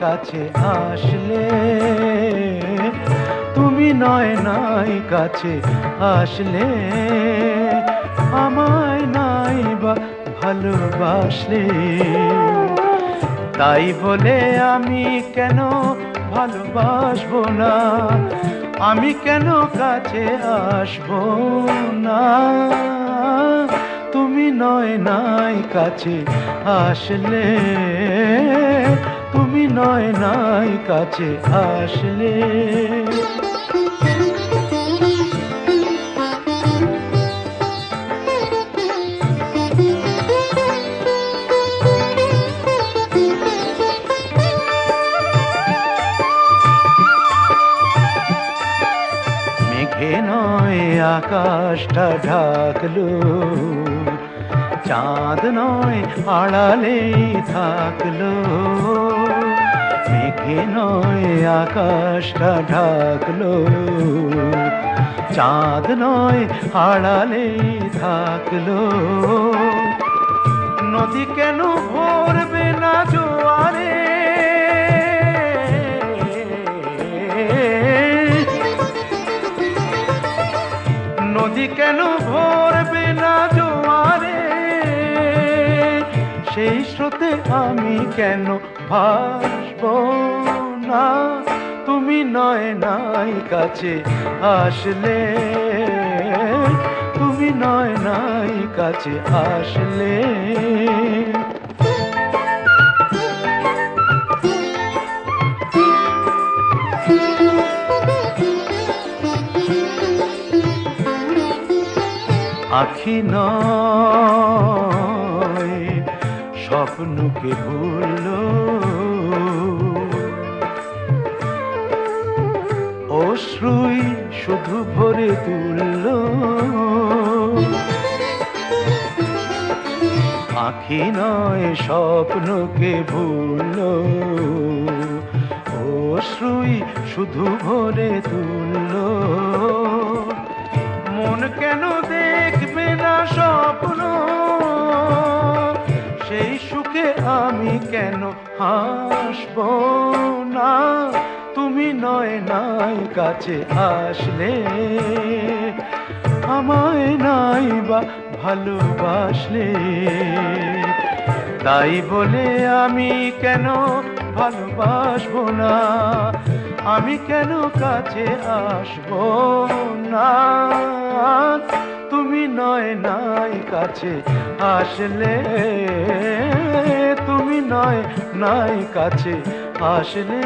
কাছে আসলে, তুমি নয় নাই কাছে আসলে, আমায় নাই বা ভালোবাসলে। তাই বলে আমি কেন ভালোবাসবো না? আমি কেন কাছে আসব না? নয় নাই কাছে আসলে। তুমি নয় নাই কাছে আসলে। মেঘে নয় আকাশটা ঢাকলো। চাঁদ নয়, আড়ালে থাকল। মেঘে নয়, আকাশটা ঢাকলো। চাঁদ নয়, আড়ালে থাকল। নদী কেন ভরবে না সেই স্রোতে আমি কেন ভাসব না? তুমি নয় নাই কাছে আসলে। তুমি নয় নাই কাছে আসলে। আখি নয়। স্বপ্নকে ভুলল। অশ্রুই শুধু ভরে তুলল। আখি নয় স্বপ্নকে ভুলল। অশ্রুই শুধু ভরে তুলল। মন কেন দেখবে না স্বপ্ন? সেই সুখে আমি কেন হাসব না? তুমি নয় নাই কাছে আসলে। আমায় নাই বা ভালোবাসলে। তাই বলে আমি কেন ভালোবাসবো না? আমি কেন কাছে আসব না? তুমি নয় নাই কাছে আসলে তুমি নয় নাই কাছে আসলে।